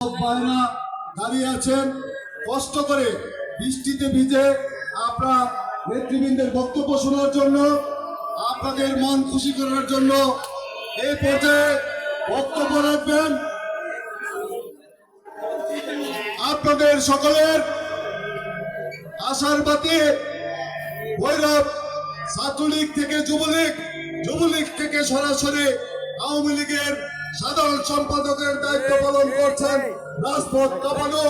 ভাইরা দাঁড়িয়ে আছেন। কষ্ট করে বৃষ্টিতে ভিজে আপনার নেতৃবৃন্দের বক্তব্য শোনার জন্য আপনাদের মন খুশি করার জন্য এই পর্যায়ে বক্তব্য রাখবেন। আপনাদের সকলের আশার বাতি ভৈরব ছাত্রলীগ থেকে যুবলীগ যুবলীগ থেকে সরাসরি আওয়ামী লীগের সাধারণ সম্পাদকের দায়িত্ব পালন করছেন রাজপথ কাপানো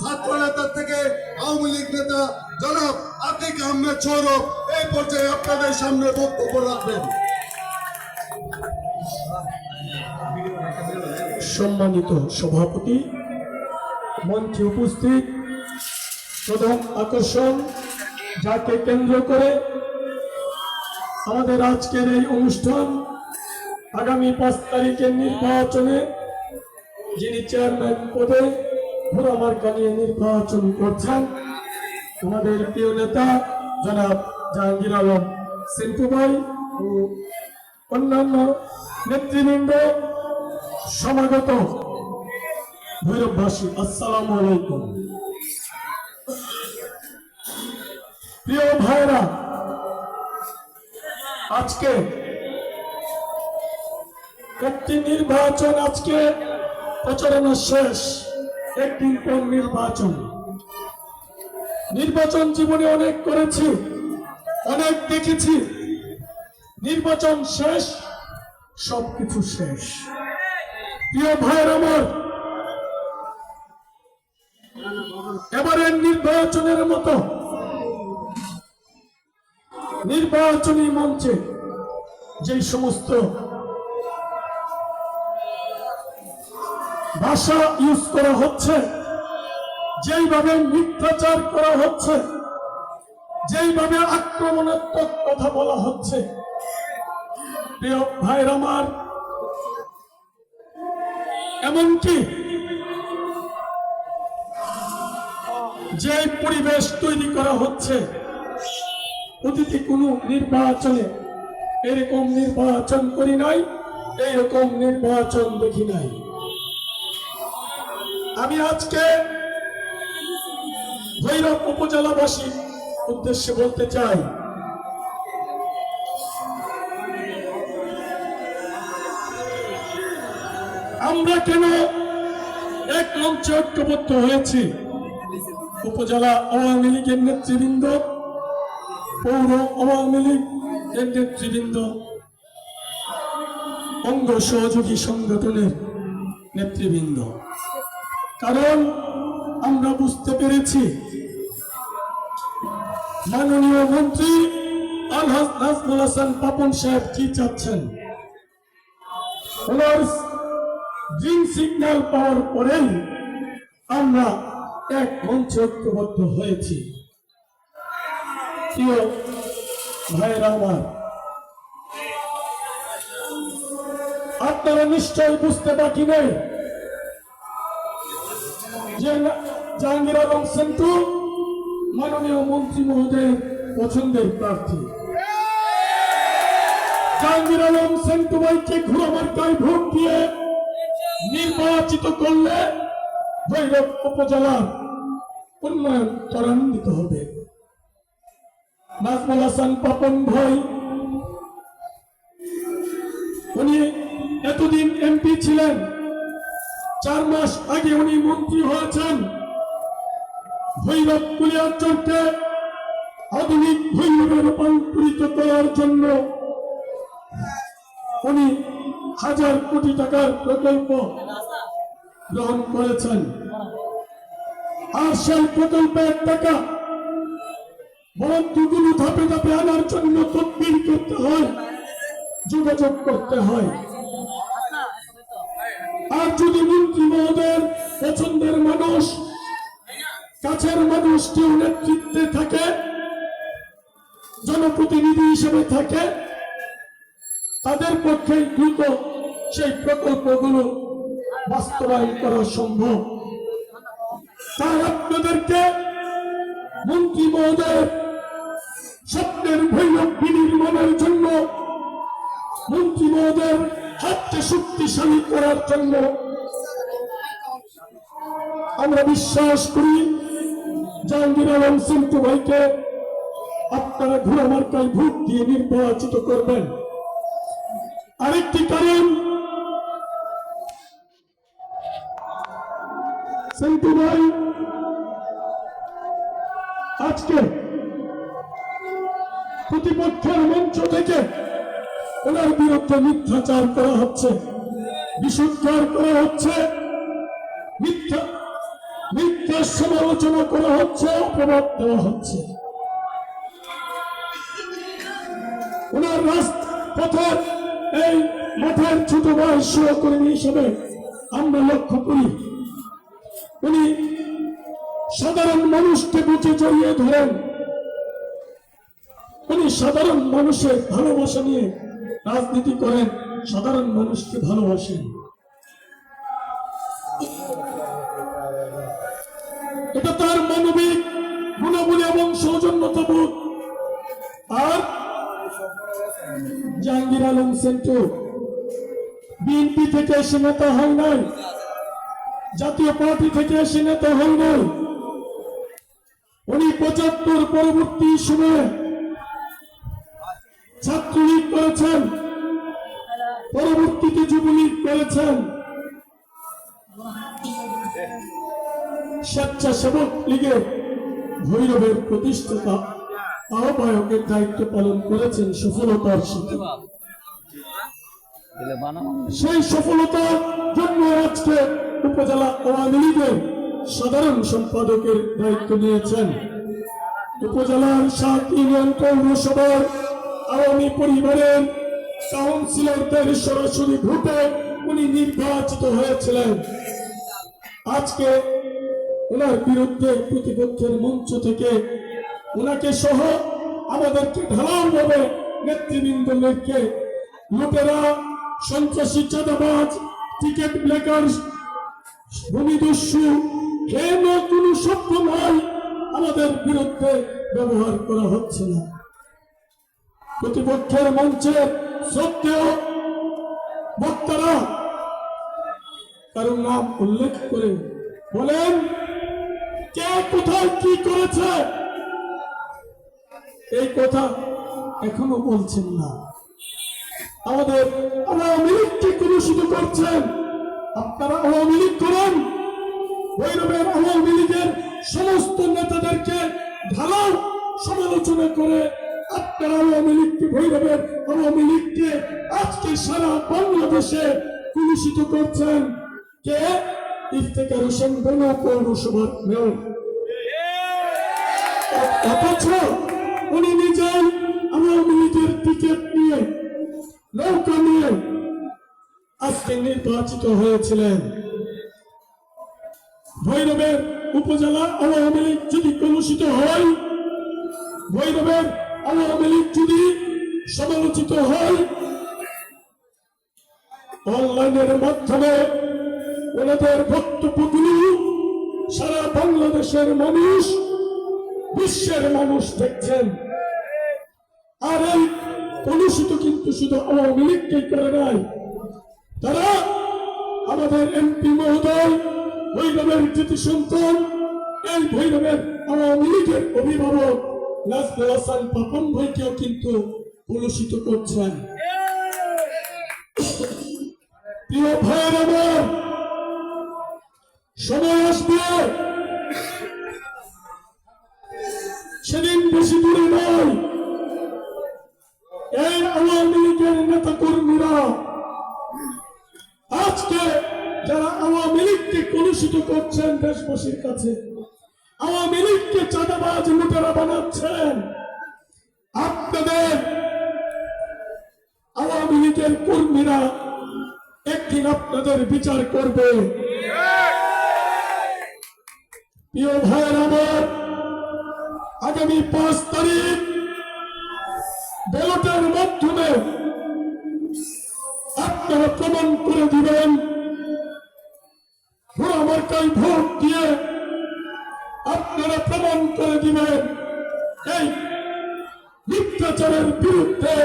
ছাত্র নেতা থেকে আওয়ামী লীগ নেতা। জনাব আতিক আহমেদ সৌরভ, এই পর্যায়ে আপনাদের সামনে বক্তব্য রাখবেন। সম্মানিত সভাপতি, মঞ্চে উপস্থিত, প্রধান আকর্ষণ, যাকে কেন্দ্র করে আমাদের আজকের এই অনুষ্ঠান আগামী পাঁচ তারিখের নির্বাচনে যিনি চেয়ারম্যান পদে ঘোরামার্কা নিয়ে নির্বাচন করছেন আমাদের প্রিয় নেতা জনাব জাহাঙ্গীর আলম সিন্টু ভাই ও অন্যান্য নেতৃবৃন্দ সমাগত। ভৈরববাসী, আসসালামু আলাইকুম। প্রিয় ভাইরা, আজকে একটি নির্বাচন আজকে প্রচারণা শেষ, একদিন পর নির্বাচন। নির্বাচন জীবনে অনেক করেছি, অনেক দেখেছি। নির্বাচন শেষ, সবকিছু শেষ। প্রিয় ভাইয়ের আমার, এবারের নির্বাচনের মতো নির্বাচনী মঞ্চে যে সমস্ত ভাষা ইউজ করা হচ্ছে, যেইভাবে মিথ্যাচার করা হচ্ছে, যেইভাবে আক্রমণাত্মক কথা বলা হচ্ছে। ভাইয়ের আমার, এমনকি যে পরিবেশ তৈরি করা হচ্ছে, অতীতে কোনো নির্বাচনে এরকম নির্বাচন করি নাই, এইরকম নির্বাচন দেখি নাই। আমি আজকে ভৈরব উপজেলাবাসী উদ্দেশ্যে বলতে চাই, আমরা কেন এক মঞ্চে ঐক্যবদ্ধ হয়েছি? উপজেলা আওয়ামী লীগের নেতৃবৃন্দ, পৌর আওয়ামী লীগের নেতৃবৃন্দ, অঙ্গ সহযোগী সংগঠনের নেতৃবৃন্দ। কারণ আমরা বুঝতে পেরেছি। মাননীয় মন্ত্রী আলহাজ নাজমুল হাসান পাপন সাহেব কি চাচ্ছেন? ওনার গ্রিন সিগন্যাল পাওয়ার পরেই আমরা এক মঞ্চে ঐক্যবদ্ধ হয়েছি। আপনারা নিশ্চয় বুঝতে বাকি নেই জাহাঙ্গীর আলম সেন্টু, মাননীয় মন্ত্রী মহোদয়ের পছন্দের প্রার্থী। জাহাঙ্গীর ভাইকে ভোট দিয়ে নির্বাচিত করলে ভৈরব উপজেলার উন্নয়ন ত্বরান্বিত হবে। নাজমুল হাসান পাপন ভাই, উনি এতদিন এমপি ছিলেন। চার মাস আগে উনি মন্ত্রী হয়েছেন। ভৈরব কুলিয়াচরকে আধুনিক ভৈরবে রূপান্তরিত করার জন্য উনি হাজার কোটি টাকার প্রকল্প গ্রহণ করেছেন। আর সেই প্রকল্পের টাকা বরং দুগুলো ধাপে ধাপে আনার জন্য তদবির করতে হয়, যোগাযোগ করতে হয়। পছন্দের মানুষ, কাছের মানুষ কেউ নেতৃত্বে থাকে, জনপ্রতিনিধি হিসেবে থাকে, তাদের পক্ষে দ্রুত সেই প্রকল্পগুলো বাস্তবায়ন করা সম্ভব। তাই আপনাদেরকে মন্ত্রী মহোদয়ের স্বপ্নের ভৈরব বিনির্মাণের জন্য মন্ত্রী মহোদয়ের হাতকে শক্তিশালী করার জন্য আমরা বিশ্বাস করি, জাহাঙ্গীর আলম সিন্টু ভাইকে আপনারা ঘোড়া মার্কায় ভোট দিয়ে নির্বাচিত করবেন। আরেকটি কারণ সিন্টু ভাই আজকে প্রতিপক্ষের মঞ্চ থেকে ওনার বিরুদ্ধে মিথ্যাচার করা হচ্ছে বিশুদ্ধার করা হচ্ছে, মিথ্যা সমালোচনা করা হচ্ছে অপবাদ দেওয়া হচ্ছে। ওনার রাজপথের এই মাঠের ছোট ভাই সহকর্মী হিসেবে আমরা লক্ষ্য করি। উনি সাধারণ মানুষকে বুঝে জড়িয়ে ধরেন। উনি সাধারণ মানুষের ভালোবাসা নিয়ে রাজনীতি করেন, সাধারণ মানুষকে ভালোবাসেন। সৌজন্যতাবোধ আর জাহাঙ্গীর আলম সেন্টু বিএনপি থেকে এসে নেতা হয় নাই। জাতীয় পার্টি থেকে এসে নেতা হয় নাই। উনি পঁচাত্তর পরবর্তী সময়ে ছাত্রলীগ করেছেন। পরবর্তীতে যুবলীগ করেছেন। স্বেচ্ছাসেবক লীগের ভৈরবের প্রতিষ্ঠাতা আহ্বায়কের দায়িত্ব পালন করেছেন সফলতার সাথে। সেই সফলতার জন্য আজকে উপজেলা আওয়ামী লীগের সাধারণ সম্পাদকের দায়িত্ব নিয়েছেন। উপজেলার সাত ইউনিয়ন পৌরসভার আওয়ামী পরিবারের কাউন্সিলরদের সরাসরি ভোটে উনি নির্বাচিত হয়েছিলেন। আজকে ওনার বিরুদ্ধে প্রতিপক্ষের মঞ্চ থেকে ওনাকে সহ আমাদেরকে ঢালাও ভাবে নেতৃবৃন্দকে লুটেরা, সন্ত্রাসী চাঁদাবাজ, টিকেট ব্লেকার ভূমিদস্যু কেন কোন শব্দ নয় আমাদের বিরুদ্ধে ব্যবহার করা হচ্ছে না। প্রতিপক্ষের মঞ্চে সত্ত্বেও বক্তারা কারণ নাম উল্লেখ করে বলেন কে কোথায় কি করেছে? এই কথা এখনও বলছেন না। আমাদের আওয়ামী লীগকে কলুষিত করছেন। আপনারা আওয়ামী লীগ করেন। ভৈরবের আওয়ামী লীগের সমস্ত নেতাদেরকে ঢালাও, সমালোচনা করে আপনারা আওয়ামী লীগকে ভৈরবের আওয়ামী লীগকে আজকে সারা বাংলাদেশে কলুষিত করছেন। কে? মেয়র। অথচ উনি নিজেই টিকিট নিয়ে নৌকা নিয়ে আজকে নির্বাচিত হয়েছিলেন। ভৈরবের উপজেলা আওয়ামী লীগ যদি কলুষিত হয়, ভৈরবের আওয়ামী লীগ যদি সমালোচিত হয়, অনলাইনের মাধ্যমে ওনাদের বক্তব্যগুলি সারা বাংলাদেশের মানুষ, বিশ্বের মানুষ দেখছেন। আর এই কলুষিত কিন্তু শুধু আওয়ামী লীগকেই করে নাই, তারা আমাদের এমপি মহোদয়, ভৈরবের কৃতি সন্তান, এই ভৈরবের আওয়ামী লীগের অভিভাবক নাজমুল হাসান পাপন ভাইকেও কিন্তু কলুষিত করছেন। প্রিয় ভাইয়ের সময় আসবে। সেদিন বেশি দূরে নয়। আওয়ামী লীগের নেতা কর্মীরা আজকে যারা আওয়ামী লীগকে কলুষিত করছেন দেশবাসীর কাছে, আওয়ামী লীগকে চাঁদাবাজ লুটেরা বানাচ্ছেন, আপনাদের আওয়ামী লীগের কর্মীরা একদিন আপনাদের বিচার করবে। প্রিয় ভাইয়ের আমার আগামী পাঁচ তারিখ ব্যালটের মাধ্যমে আপনারা প্রমাণ করে দিবেন। ঘোড়া ভোট দিয়ে আপনারা প্রমাণ করে দিবেন। এই মিথ্যাচারের বিরুদ্ধে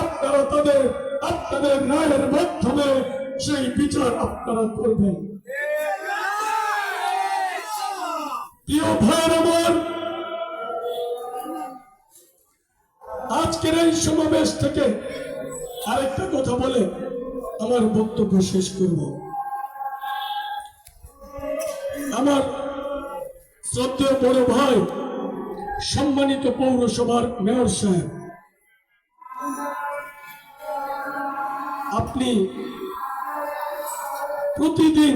আপনারা তাদের, আপনাদের রায়ের মাধ্যমে সেই বিচার আপনারা করবেন। আজকের এই সমাবেশ থেকে আরেকটা কথা বলে আমার বক্তব্য শেষ করব। আমার শ্রদ্ধেয় বড় ভাই, সম্মানিত পৌরসভার মেয়র সাহেব, আপনি প্রতিদিন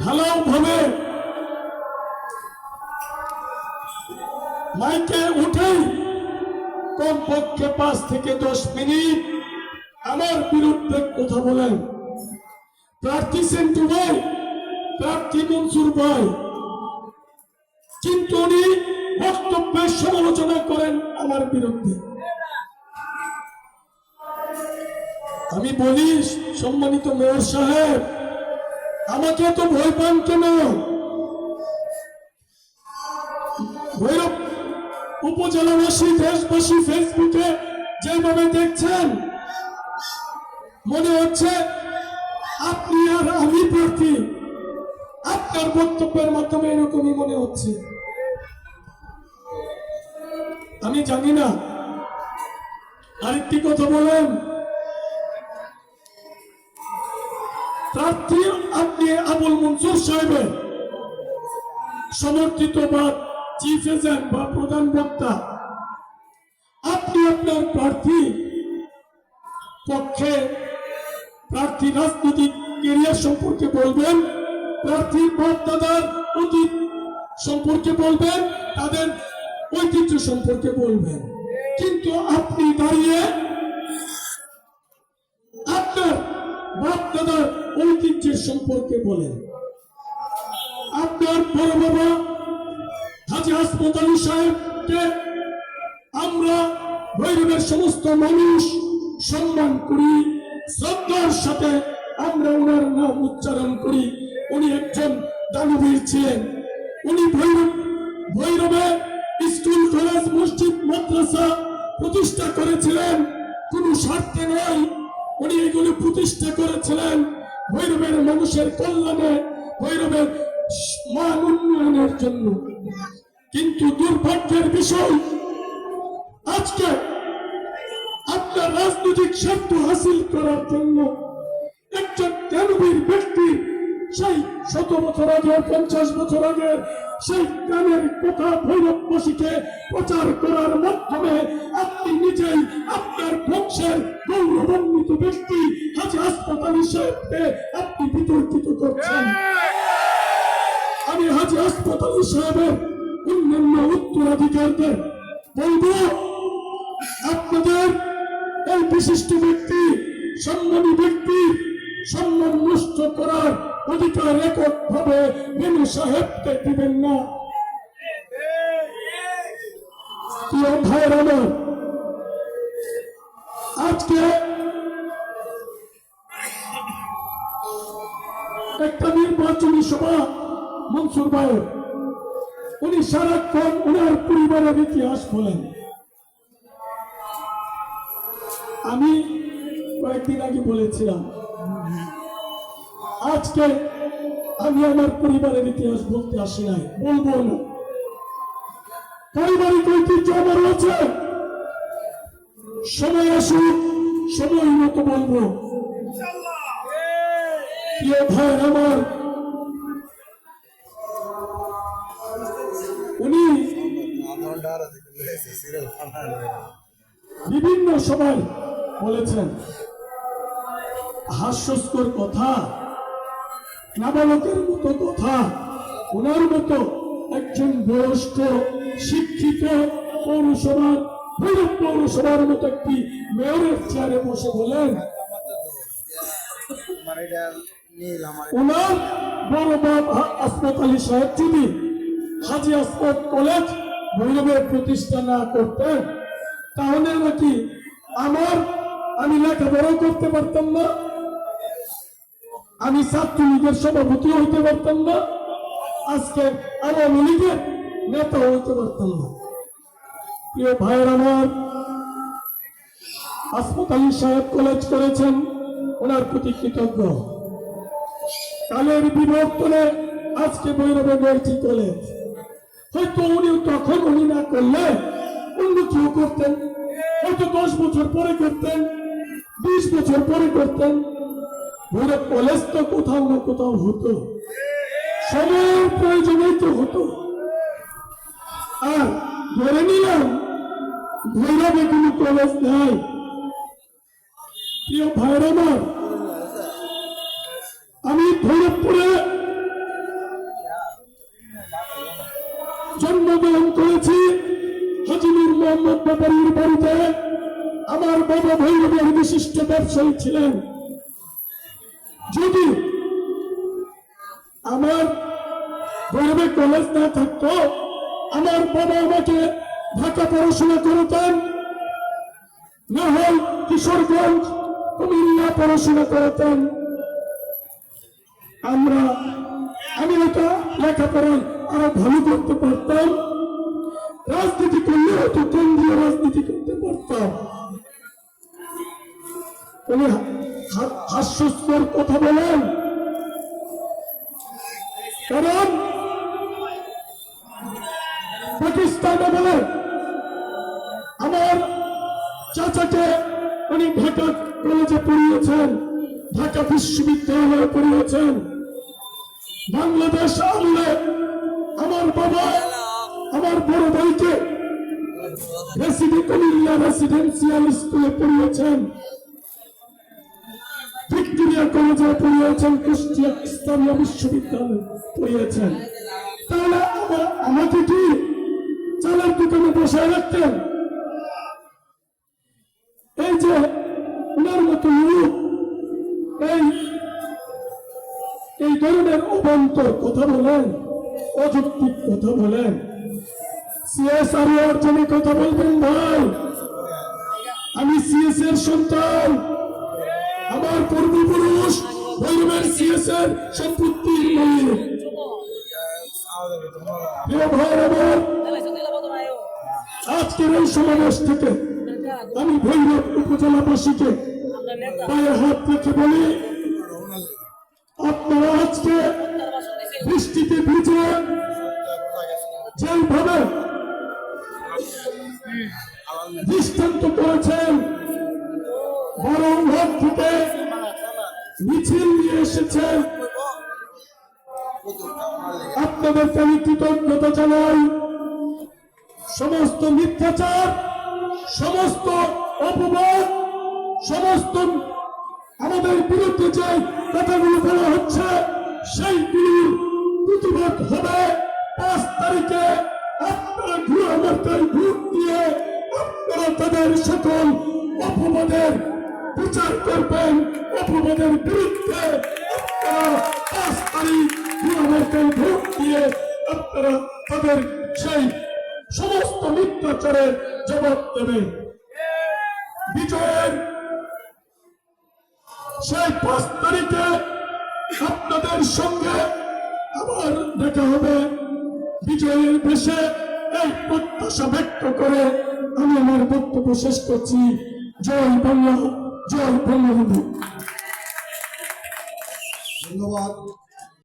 ঢালাও ভাবে মাইকে উঠেই কমপক্ষে পাঁচ থেকে দশ মিনিট আমার বিরুদ্ধে কথা বলেন। প্রার্থী সেন্টু ভাই, প্রার্থী মনসুর ভাই, কিন্তু উনি বক্তব্যের সমালোচনা করেন আমার বিরুদ্ধে। আমি বলি, সম্মানিত মেয়র সাহেব, আমাকে তো ভয় পান কেন? উপজেলাবাসী, দেশবাসী ফেসবুকে যেভাবে দেখছেন, মনে হচ্ছে আপনি আর আমি প্রার্থী। আপনার বক্তব্যের মাধ্যমে এরকমই মনে হচ্ছে। আমি জানি না। আরেকটি কথা বলেন। প্রার্থী আপনি আবুল মনসুর সাহেবের সমর্থিত বা চিফ এজেন্ট বা প্রধান বক্তা, আপনি আপনার প্রার্থী পক্ষে প্রার্থী রাজনৈতিক কেরিয়ার সম্পর্কে বলবেন, প্রার্থীর বাপ দাদার অতীত সম্পর্কে বলবেন, তাদের ঐতিহ্য সম্পর্কে বলবেন। কিন্তু আপনি দাঁড়িয়ে আপনার বাপ ঐতিহ্যের সম্পর্কে বলেন। আপনার বড় বাবা হাজি হাসমত আলী সাহেবকে আমরা ভৈরবের সমস্ত মানুষ সম্মান করি, শ্রদ্ধার সাথে আমরা ওনার নাম উচ্চারণ করি। উনি একজন দানবীর ছিলেন। উনি ভৈরব ভৈরবে স্কুল, কলেজ, মসজিদ, মাদ্রাসা প্রতিষ্ঠা করেছিলেন। কোন স্বার্থে নয় উনি এগুলি প্রতিষ্ঠা করেছিলেন ভৈরবের মানুষের কল্যাণে ভৈরবের মান উন্নয়নের জন্য। কিন্তু দুর্ভাগ্যের বিষয়, আজকে আপনার রাজনৈতিক স্বার্থ হাসিল করার জন্য একজন জ্ঞানবীর ব্যক্তি সেই শত বছর আগে, পঞ্চাশ বছর আগে সেই জ্ঞানের কথা ভৈরববাসীকে প্রচার করার মাধ্যমে আপনি নিজেই আপনার বংশের গৌরবান্বিত ব্যক্তি হাজি হাসপাতালি সাহেবকে আপনি বিতর্কিত করছেন। আমি হাজি হাসপাতালি সাহেবের অন্যান্য উত্তরাধিকারদের বলব, আপনাদের এই বিশিষ্ট ব্যক্তি, সম্মানী ব্যক্তি, সম্মান নষ্ট করার অধিকার একক ভাবে মেনু সাহেবকে দিবেন না। আজকে একটা নির্বাচনী সভা মনসুর ভাইয়ের। উনি সারাক্ষণ ওনার পরিবারের ইতিহাস বলেন। আমি কয়েকদিন আগে বলেছিলাম, আজকে আমি আমার পরিবারের ইতিহাস বলতে আসি নাই, বলব না। পারিবারিক ঐতিহ্য আমার আছে সময় আসুক, সময় মতো বলব। ভাই আমার বিভিন্ন সময় বলেছেন হাস্যস্কর কথা নাবালকের মতো কথা ওনার মতো একজন বয়স্ক শিক্ষিত পৌরসভার ভৈরব পৌরসভার মতো একটি মেয়রের চেয়ারে বসে বলেন ওনার বড় বাপ হা- আলী সাহেব যদি হাজি কলেজ ভৈরবের প্রতিষ্ঠা না করতেন তাহলে নাকি আমার আমি লেখাপড়াও করতে পারতাম না? আমি ছাত্রলীগের সভাপতি হইতে পারতাম না? আজকে আওয়ামী লীগের নেতা হইতে পারতাম না। প্রিয় ভাইয়ের আমার আসফত আলী সাহেব কলেজ করেছেন, ওনার প্রতি কৃতজ্ঞ। কালের বিবর্তনে আজকে ভৈরবে গড়ছি কলেজ। হয়তো উনি তখন উনি না করলে অন্য কেউ করতেন। হয়তো দশ বছর পরে করতেন, বিশ বছর পরে করতেন। ভৈরব কলেজ তো কোথাও না কোথাও হতো। সময়ের প্রয়োজনেই তো হতো। আর ধরে নিলাম, ভৈরবে কোনো কলেজ নাই। প্রিয় ভাইয়ের ব্যাপারীর বাড়িতে আমার বাবা ভৈরবের বিশিষ্ট ব্যবসায়ী ছিলেন। যদি আমার ভৈরবে কলেজ না থাকতো, আমার বাবা আমাকে ঢাকা পড়াশোনা করতেন। না হয় কিশোরগঞ্জ, কুমিল্লা পড়াশোনা করতেন। আমরা আমি এটা লেখাপড়া আরও ভালো করতে পারতাম। রাজনীতি করলে হয়তো কেন্দ্রীয় রাজনীতি করতে পারতাম। উনি হাস্যস্কর কথা বলেন। কারণ পাকিস্তানে বলে, আমার চাচাকে উনি ঢাকা কলেজে পড়িয়েছেন, ঢাকা বিশ্ববিদ্যালয়ে পড়িয়েছেন। বাংলাদেশ আমলে আমার বাবা আমার বড় ভাইকে রেসিডেন্সিয়াল স্কুলে পড়িয়েছেন। ভিক্টোরিয়া কলেজে পড়িয়েছেন, কুষ্টিয়া ইসলামিয়া বিশ্ববিদ্যালয়ে পড়িয়েছেন। তাহলে আমাকে কি চালের দোকানে বসায় রাখতেন? এই যে ওনার মতো এই এই ধরনের অবান্তর কথা বলেন, অযৌক্তিক কথা বলেন। সিএসআর অর্জনে কথা বলবেন ভাই। আমি সিএস এর সন্তান। আমার ভৈরবের সিএস এর আজকের এই সমাবেশ থেকে আমি ভৈরব উপজেলাবাসীকে পায়ে হাত রেখে বলি, আপনারা আজকে বৃষ্টিতে ভিজে যেভাবে দৃষ্টান্ত করেছেন। বরংঘাট থেকে মিছিল নিয়ে এসেছেন। আপনাদেরকে আমি কৃতজ্ঞতা জানাই। সমস্ত মিথ্যাচার, সমস্ত অপবাদ, সমস্ত আমাদের বিরুদ্ধে যে কথাগুলো বলা হচ্ছে সেইগুলির প্রতিবাদ হবে। পাঁচ তারিখে আপনারা ঘুরে মার্কায় ভোট দিয়ে আপনারা তাদের সকল অপবাদের বিচার করবেন, অপবাদের বিরুদ্ধে সেই সমস্ত মিথ্যাচারের জবাব দেবেন। বিজয়ের সেই পাঁচ তারিখে আপনাদের সঙ্গে আবার দেখা হবে। বিজয়ের বেশে এই প্রত্যাশা ব্যক্ত করে আমি আমার বক্তব্য শেষ করছি। জয় বাংলা, জয় বঙ্গবন্ধু। ধন্যবাদ।